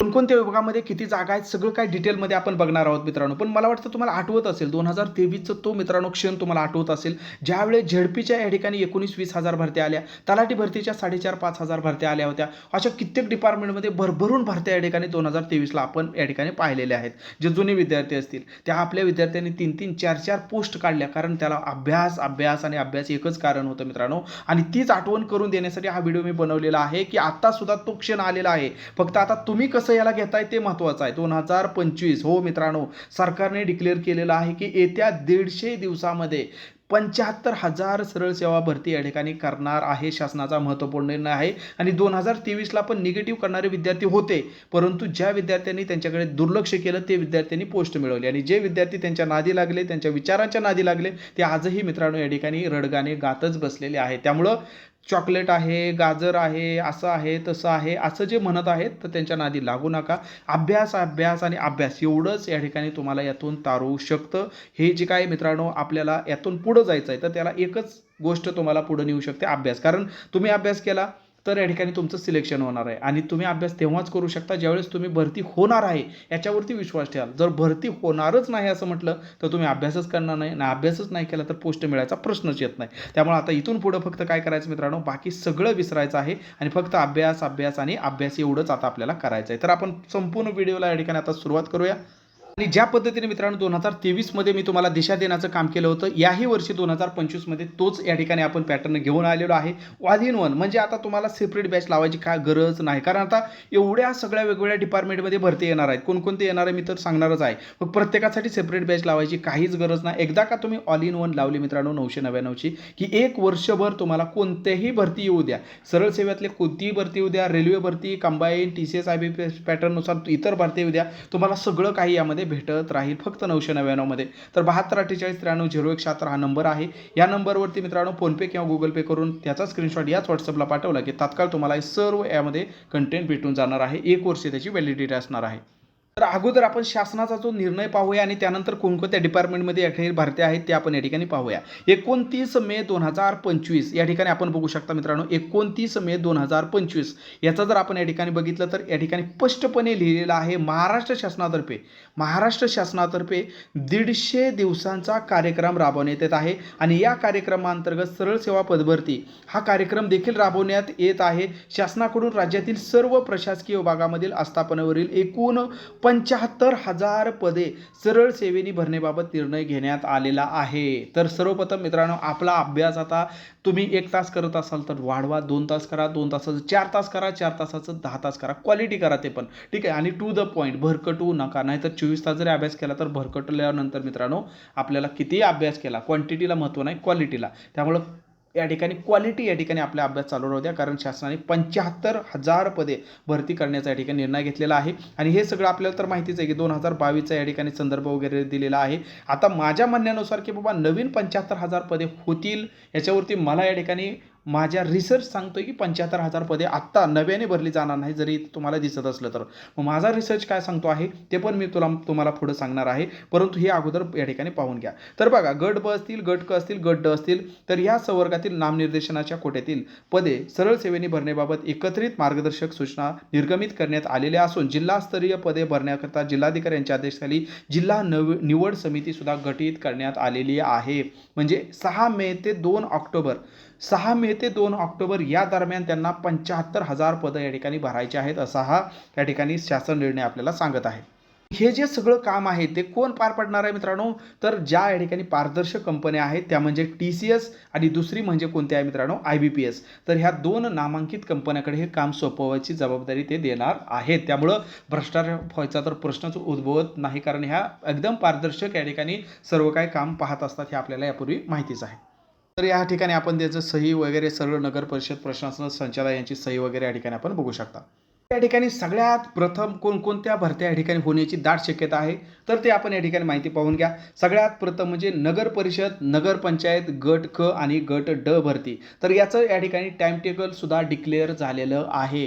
कोणकोणत्या विभागामध्ये किती जागा आहेत सगळं काय डिटेलमध्ये आपण बघणार आहोत मित्रांनो. पण मला वाटतं तुम्हाला आठवत असेल दोन हजार तेवीसचं तो मित्रांनो क्षण तुम्हाला आठवत असेल. ज्यावेळेस झेडपीच्या या ठिकाणी एकोणीस वीस हजार भरत्या आल्या तलाठी भरतीच्या साडेचार पाच हजार भरत्या आल्या होत्या. अशा कित्येक डिपार्टमेंटमध्ये भरभरून भरत्या या ठिकाणी दोन हजार तेवीसला आपण या ठिकाणी पाहिलेल्या आहेत. जे जुने विद्यार्थी असतील त्या आपल्या विद्यार्थ्यांनी तीन तीन चार चार पोस्ट काढल्या कारण त्याला अभ्यास अभ्यास आणि अभ्यास एकच कारण होतं मित्रांनो. आणि तीच आठवण करून देण्यासाठी हा व्हिडिओ मी बनवलेला आहे की आत्तासुद्धा तो क्षण आलेला आहे. फक्त आता तुम्ही कसं याला घेताय ते महत्त्वाचं आहे. दोन हजार पंचवीस. हो मित्रांनो सरकारने डिक्लेअर केलेलं आहे की येत्या दीडशे दिवसामध्ये पंच्याहत्तर हजार सरळ सेवा भरती या ठिकाणी करणार आहे शासनाचा महत्त्वपूर्ण निर्णय आहे. आणि दोन हजार तेवीसला पण निगेटिव्ह करणारे विद्यार्थी होते. परंतु ज्या विद्यार्थ्यांनी त्यांच्याकडे दुर्लक्ष केलं ते विद्यार्थ्यांनी पोस्ट मिळवली. आणि जे विद्यार्थी त्यांच्या नादी लागले त्यांच्या विचारांच्या नादी लागले ते आजही मित्रांनो या ठिकाणी रडगाणे गातच बसलेले आहे त्यामुळं चॉकलेट आहे गाजर आहे असं आहे तसं आहे असं जे म्हणत आहेत तर त्यांच्या नादी लागू नका. अभ्यास अभ्यास आणि अभ्यास एवढंच या ठिकाणी तुम्हाला यातून तारू शकतं. हे जे काय मित्रांनो आपल्याला यातून पुढं जायचं आहे तर त्याला एकच गोष्ट तुम्हाला पुढं नेऊ शकते अभ्यास. कारण तुम्ही अभ्यास केला तर या ठिकाणी तुमचं सिलेक्शन होणार आहे. आणि तुम्ही अभ्यास तेव्हाच करू शकता ज्यावेळेस तुम्ही भरती होणार आहे याच्यावरती विश्वास ठेवाल. जर भरती होणारच नाही असं म्हटलं तर तुम्ही अभ्यासच करणार नाही ना अभ्यासच नाही केला तर पोस्ट मिळायचा प्रश्नच येत नाही. त्यामुळे आता इथून पुढं फक्त काय करायचं मित्रांनो बाकी सगळं विसरायचं आहे आणि फक्त अभ्यास अभ्यास आणि अभ्यास एवढंच आता आपल्याला करायचं आहे. तर आपण संपूर्ण व्हिडिओला या ठिकाणी आता सुरुवात करूया. आणि ज्या पद्धतीने मित्रांनो दोन हजार तेवीसमध्ये मी तुम्हाला दिशा देण्याचं काम केलं होतं याही वर्षी दोन हजार पंचवीसमध्ये तोच या ठिकाणी आपण पॅटर्न घेऊन आलेलो आहे. ऑल इन वन म्हणजे आता तुम्हाला सेपरेट बॅच लावायची काय गरज नाही. कारण आता एवढ्या सगळ्या वेगवेगळ्या डिपार्टमेंटमध्ये भरती येणार आहेत. कोणकोणते येणार आहे मी तर सांगणारच आहे. मग प्रत्येकासाठी सेपरेट बॅच लावायची काहीच गरज नाही. एकदा का तुम्ही ऑल इन वन लावली मित्रांनो नऊशे नव्याण्णवची की एक वर्षभर तुम्हाला कोणत्याही भरती येऊ द्या. सरळ सेवेतले कोणतीही भरती येऊ द्या. रेल्वे भरती combine T C S I B P S पॅटर्ननुसार इतर भरती येऊ द्या. तुम्हाला सगळं काही यामध्ये भेटत राहील फक्त नऊशे नव्याण्णवमध्ये. तर बहात्तर अठ्ठेचाळीस त्र्याण्णव झिरो एक शहात्तर हा नंबर आहे. या नंबरवरती मित्रांनो फोनपे किंवा गुगल पे करून त्याचा स्क्रीनशॉट याच व्हॉट्सअपला पाठवला की तात्काळ तुम्हाला सर्व यामध्ये कंटेंट भेटून जाणार आहे. एक वर्ष त्याची व्हॅलिडिटी असणार आहे. तर अगोदर आपण शासनाचा जो निर्णय पाहूया आणि त्यानंतर कोणकोणत्या डिपार्टमेंटमध्ये या ठिकाणी भरत्या आहेत ते आपण या ठिकाणी पाहूया. एकोणतीस मे दोन हजार पंचवीस या ठिकाणी आपण बघू शकता मित्रांनो एकोणतीस मे दोन हजार पंचवीस याचा जर आपण या ठिकाणी बघितलं तर या ठिकाणी स्पष्टपणे लिहिलेलं आहे महाराष्ट्र शासनातर्फे महाराष्ट्र शासनातर्फे दीडशे दिवसांचा कार्यक्रम राबवण्यात येत आहे आणि या कार्यक्रमांतर्गत सरळ सेवा पदभरती हा कार्यक्रम देखील राबवण्यात येत आहे. शासनाकडून राज्यातील सर्व प्रशासकीय विभागामधील आस्थापनावरील एकूण पंच्याहत्तर हजार पदे सरळ सेवेनी भरण्याबाबत निर्णय घेण्यात आलेला आहे. तर सर्वप्रथम मित्रांनो आपला अभ्यास आता तुम्ही एक तास करत असाल तर वाढवा. दोन तास करा दोन तासाचं चार तास करा चार तासाचं दहा तास करा. क्वालिटी करा ते पण. ठीक आहे? आणि टू द पॉईंट भरकटू नका. नाहीतर चोवीस तास जरी अभ्यास केला तर भरकटल्यानंतर मित्रांनो आपल्याला कितीही अभ्यास केला क्वांटिटीला महत्त्व नाही क्वालिटीला त्यामुळं या ठिकाणी क्वालिटी या ठिकाणी आपला अभ्यास चालू राहू द्या. कारण शासनाने पंच्याहत्तर हजार पदे भरती करण्याचा या ठिकाणी निर्णय घेतलेला आहे. आणि हे सगळं आपल्याला तर माहितीच आहे की दोन हजार बावीसचा या ठिकाणी संदर्भ वगैरे दिलेला आहे. आता माझ्या म्हणण्यानुसार की बाबा नवीन पंच्याहत्तर हजार पदे होतील याच्यावरती मला या ठिकाणी माझ्या रिसर्च सांगतोय की पंच्याहत्तर हजार पदे आत्ता नव्याने भरली जाणार नाही जरी तुम्हाला दिसत असलं तर. मग माझा रिसर्च काय सांगतो आहे ते पण मी तुला तुम्हाला पुढं सांगणार आहे. परंतु हे अगोदर या ठिकाणी पाहून घ्या. तर बघा गट ब असतील गट क असतील गट ड असतील तर या संवर्गातील नामनिर्देशनाच्या कोट्यातील पदे सरळ सेवेने भरण्याबाबत एकत्रित मार्गदर्शक सूचना निर्गमित करण्यात आलेल्या असून जिल्हास्तरीय पदे भरण्याकरता जिल्हाधिकाऱ्यांच्या आदेशाखाली जिल्हा नव निवड समितीसुद्धा गठीत करण्यात आलेली आहे. म्हणजे सहा मे ते दोन ऑक्टोबर सहा मे ते दोन ऑक्टोबर या दरम्यान त्यांना पंच्याहत्तर हजार पदं या ठिकाणी भरायचे आहेत असा हा या ठिकाणी शासन निर्णय आपल्याला सांगत आहे. हे जे सगळं काम आहे ते कोण पार पडणार आहे मित्रांनो? तर ज्या या ठिकाणी पारदर्शक कंपन्या आहेत त्या म्हणजे टी सी एस आणि दुसरी म्हणजे कोणत्या आहे मित्रांनो? I B P S. तर ह्या दोन नामांकित कंपन्याकडे हे काम सोपवायची जबाबदारी ते देणार आहेत. त्यामुळं भ्रष्टाचार व्हायचा तर प्रश्नच उद्भवत नाही कारण ह्या एकदम पारदर्शक या ठिकाणी सर्व काही काम पाहत असतात हे आपल्याला यापूर्वी माहितीच आहे. तर या ठिकाणी आपण त्याचं सही वगैरे सर्व नगर परिषद प्रशासन संचालक यांची सही वगैरे या ठिकाणी आपण बघू शकता. या ठिकाणी सगळ्यात प्रथम कोणकोणत्या भरत्या या ठिकाणी होण्याची दाट शक्यता आहे तर ते आपण या ठिकाणी माहिती पाहून घ्या. सगळ्यात प्रथम म्हणजे नगर परिषद नगरपंचायत गट क आणि गट ड भरती. तर याचं या ठिकाणी टाइम डिक्लेअर झालेलं आहे.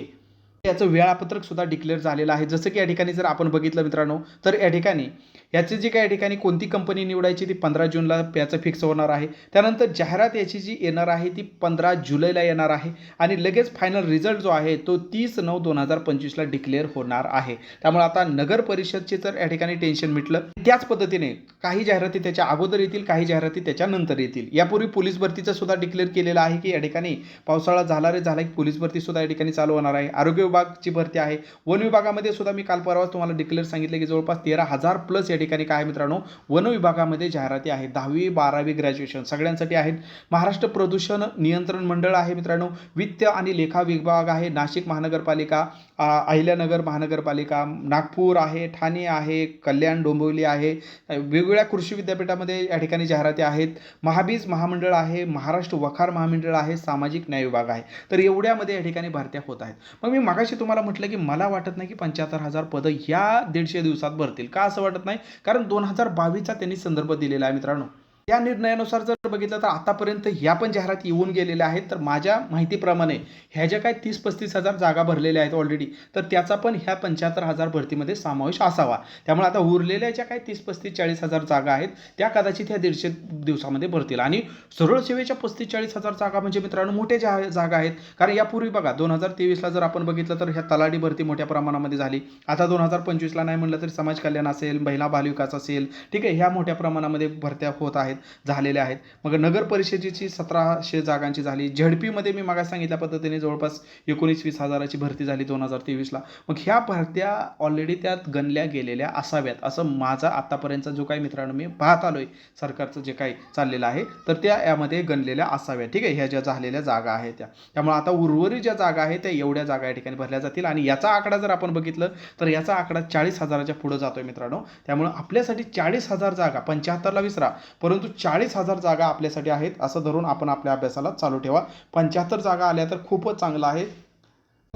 याचं वेळापत्रकसुद्धा डिक्लेअर झालेलं आहे. जसं की या ठिकाणी जर आपण बघितलं मित्रांनो तर या ठिकाणी याची जी काही या ठिकाणी कोणती कंपनी निवडायची ती पंधरा जूनला याचं फिक्स होणार आहे. त्यानंतर जाहिरात याची जी येणार आहे ती पंधरा जुलैला येणार आहे. आणि लगेच फायनल रिझल्ट जो आहे तो तीस नऊ दोन हजार पंचवीसला डिक्लेअर होणार आहे. त्यामुळे आता नगर परिषदचे तर या ठिकाणी टेन्शन मिटलं. त्याच पद्धतीने काही जाहिराती त्याच्या अगोदर येतील काही जाहिराती त्याच्यानंतर येतील. यापूर्वी पोलीस भरतीचं सुद्धा डिक्लेअर केलेलं आहे की या ठिकाणी पावसाळा झाला रे झाला की पोलीस भरती सुद्धा या ठिकाणी चालू होणार आहे. आरोग्य विभागची भरती आहे. वन विभागामध्ये सुद्धा मी काल परवाच तुम्हाला डिक्लेअर सांगितलं की जवळपास तेरा हजार प्लस या ठिकाणी काय मित्रांनो? वन विभागामध्ये जाहिराती आहेत. दहावी बारावी ग्रॅज्युएशन सगळ्यांसाठी आहेत. महाराष्ट्र प्रदूषण नियंत्रण मंडळ आहे मित्रांनो. वित्त आणि लेखा विभाग आहे. नाशिक महानगरपालिका अहिल्यानगर महानगरपालिका नागपूर आहे ठाणे आहे कल्याण डोंबिवली आहे. वेगवेगळ्या कृषी विद्यापीठामध्ये या ठिकाणी जाहिराती आहेत. महाबीज महामंडळ आहे. महाराष्ट्र वखार महामंडळ आहे. सामाजिक न्याय विभाग आहे. तर एवढ्यामध्ये या ठिकाणी भरत्या होत आहेत. मग मी मागाशी तुम्हाला म्हटलं की मला वाटत नाही की पंच्याहत्तर हजार पदं या दीडशे दिवसात भरतील. का असं वाटत नाही? कारण दोन हजार बावीसचा त्यांनी संदर्भ दिलेला आहे मित्रांनो. या निर्णयानुसार जर बघितलं तर आतापर्यंत ह्या पण जाहिराती येऊन गेलेल्या आहेत. तर माझ्या माहितीप्रमाणे ह्या ज्या काय तीस पस्तीस हजार जागा भरलेल्या आहेत ऑलरेडी तर त्याचा पण ह्या पंच्याहत्तर हजार भरतीमध्ये समावेश असावा. त्यामुळे आता उरलेल्या ज्या काही तीस पस्तीस चाळीस हजार जागा आहेत त्या कदाचित ह्या दीडशे दिवसामध्ये भरतील. आणि सरळ सेवेच्या पस्तीस चाळीस हजार जागा म्हणजे मित्रांनो मोठ्या ज्या जागा आहेत कारण यापूर्वी बघा दोन हजार तेवीसला जर आपण बघितलं तर ह्या तलाठी भरती मोठ्या प्रमाणामध्ये झाली. आता दोन हजार पंचवीसला नाही म्हणलं तरी समाज कल्याण असेल महिला बालविकास असेल ठीक आहे ह्या मोठ्या प्रमाणामध्ये भरत्या होत आहेत. झालेल्या आहेत. मग नगर परिषदेची सतराशे जागांची झाली. झडपीमध्ये मी मागा सांगितल्या पद्धतीने जवळपास एकोणीस वीस हजाराची भरती झाली दोन हजार तेवीसला. मग ह्या भरत्या ऑलरेडी त्यात गणल्या गेलेल्या असाव्यात असं माझा आतापर्यंतचा जो काही मित्रांनो मी पाहत आलोय सरकारचं जे काही चाललेलं आहे तर त्या यामध्ये गणलेल्या असाव्यात. ठीक आहे ह्या ज्या झालेल्या जागा आहेत त्या. त्यामुळे आता उर्वरित ज्या जागा आहेत त्या एवढ्या जागा या ठिकाणी भरल्या जातील. आणि याचा आकडा जर आपण बघितलं तर याचा आकडा चाळीस हजाराच्या पुढे जातोय मित्रांनो. त्यामुळे आपल्यासाठी चाळीस हजार जागा पंच्याहत्तरला विसरा. परंतु चाळीस हजार जागा आपल्यासाठी आहेत असं धरून आपण आपल्या अभ्यासाला चालू ठेवा. पंच्याहत्तर जागा आल्या तर खूपच चांगलं आहे.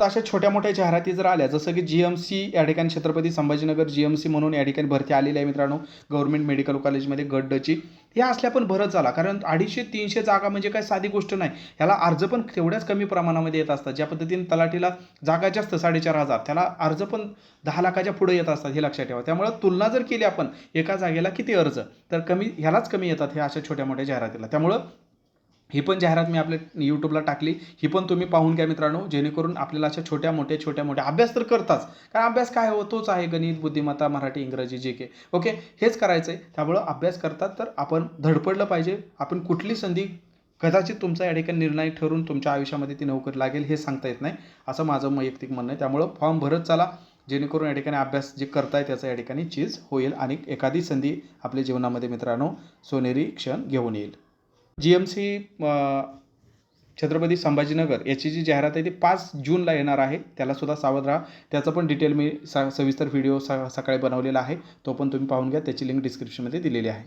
अशा छोट्या मोठ्या जाहिराती जर आल्या जसं की जी एम सी या ठिकाणी Chhatrapati Sambhajinagar G M C म्हणून या ठिकाणी भरती आलेली आहे मित्रांनो गव्हर्नमेंट मेडिकल कॉलेजमध्ये गड्डची. या असल्या पण भरत झाला कारण अडीचशे तीनशे जागा म्हणजे काय साधी गोष्ट नाही. ह्याला अर्ज पण तेवढ्याच कमी प्रमाणामध्ये येत असतात. ज्या पद्धतीने तलाठीला जागा जास्त साडेचार हजार त्याला अर्ज पण दहा लाखाच्या पुढे येत असतात हे लक्षात ठेवा. त्यामुळे तुलना जर केली आपण एका जागेला किती अर्ज तर कमी ह्यालाच कमी येतात हे अशा छोट्या मोठ्या जाहिरातीला. त्यामुळं ही पण जाहिरात मी आपल्या यूट्यूबला टाकली. ही पण तुम्ही पाहून घ्या मित्रांनो जेणेकरून आपल्याला अशा छोट्या मोठ्या छोट्या मोठ्या अभ्यास तर करताच. कारण अभ्यास काय हो तोच आहे गणित बुद्धिमत्ता मराठी इंग्रजी जे के. ओके? हेच करायचं आहे त्यामुळं अभ्यास करतात तर आपण धडपडलं पाहिजे. आपण कुठली संधी कदाचित तुमचा या ठिकाणी निर्णय ठरून तुमच्या आयुष्यामध्ये ती नोकरी लागेल हे सांगता येत नाही. असं माझं वैयक्तिक म्हणणं आहे. त्यामुळं फॉर्म भरत चला. जेणेकरून या ठिकाणी अभ्यास जे करताय त्याचा या ठिकाणी चीज होईल आणि एखादी संधी आपल्या जीवनामध्ये मित्रांनो सोनेरी क्षण घेऊन येईल. G M C Chhatrapati Sambhajinagar याची जी जाहिरात आहे ती पाच जूनला येणार आहे. त्यालासुद्धा सावध राहा. त्याचा पण डिटेल मी सा सविस्तर व्हिडिओ स सकाळी बनवलेला आहे. तो पण तुम्ही पाहून घ्या. त्याची लिंक डिस्क्रिप्शनमध्ये दिलेली आहे.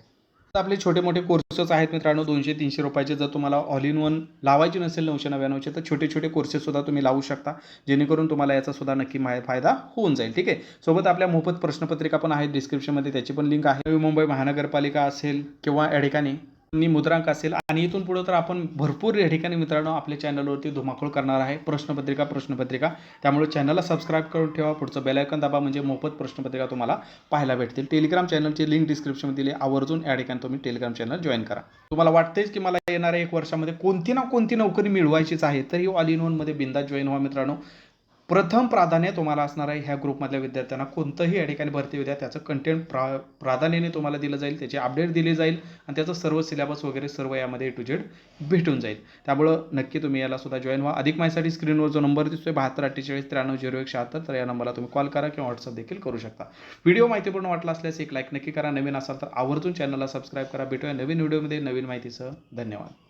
आपले छोटे मोठे कोर्सेस आहेत मित्रांनो. दोनशे तीनशे रुपयाचे जर तुम्हाला ऑल इन वन लावायची नसेल नऊशे नव्याण्णवचे तर छोटे छोटे कोर्सेससुद्धा तुम्ही लावू शकता. जेणेकरून तुम्हाला याचासुद्धा नक्की मा फायदा होऊन जाईल. ठीक आहे? सोबत आपल्या मोफत प्रश्नपत्रिका पण आहेत डिस्क्रिप्शनमध्ये त्याची पण लिंक आहे. नवी मुंबई महानगरपालिका असेल किंवा या ठिकाणी नि मुद्रांक असेल आणि इथून पुढं तर आपण भरपूर या ठिकाणी मित्रांनो आपल्या चॅनलवरती धुमाकूळ करणार आहे. प्रश्नपत्रिका प्रश्नपत्रिका. त्यामुळे चॅनलला सबस्क्राईब करून ठेवा. पुढचं बेलायकन दाबा म्हणजे मोफत प्रश्नपत्रिका तुम्हाला पाहायला भेटतील. टेलिग्राम चॅनलची लिंक डिस्क्रिप्शनमध्ये दिली आवर्जून या ठिकाणी तुम्ही टेलिग्राम चॅनल जॉईन करा. तुम्हाला वाटतेच की मला येणाऱ्या एक वर्षामध्ये कोणती ना कोणती नोकरी मिळवायचीच आहे तर ही ऑल इन वनमध्ये बिंदा जॉईन व्हा मित्रांनो. प्रथम प्राधान्य तुम्हाला असणार आहे ह्या ग्रुपमधल्या विद्यार्थ्यांना. कोणतंही या ठिकाणी भरती होऊ द्या. त्याचं कंटेंट प्रा प्राधान्याने तुम्हाला दिलं जाईल त्याची अपडेट दिली जाईल आणि त्याचं सर्व सिलेबस वगैरे सर्व यामध्ये ए टू झेड भेटून जाईल. त्यामुळं नक्की तुम्ही याला सुद्धा जॉईन व्हा. अधिक माहितीसाठी स्क्रीनवर जो नंबर दिसतोय बहात्तर अठ्ठेचाळीस त्र्याण्णव झिरो एक शहात्तर तर या नंबरला तुम्ही कॉल करा किंवा व्हॉट्सअप देखील करू शकता. व्हिडिओ माहितीपूर्ण वाटला असल्यास एक लाईक नक्की करा. नवीन असाल तर आवर्जून चॅनलला सबस्क्राईब करा. भेटूया नवीन व्हिडिओमध्ये नवीन माहितीसह धन्यवाद.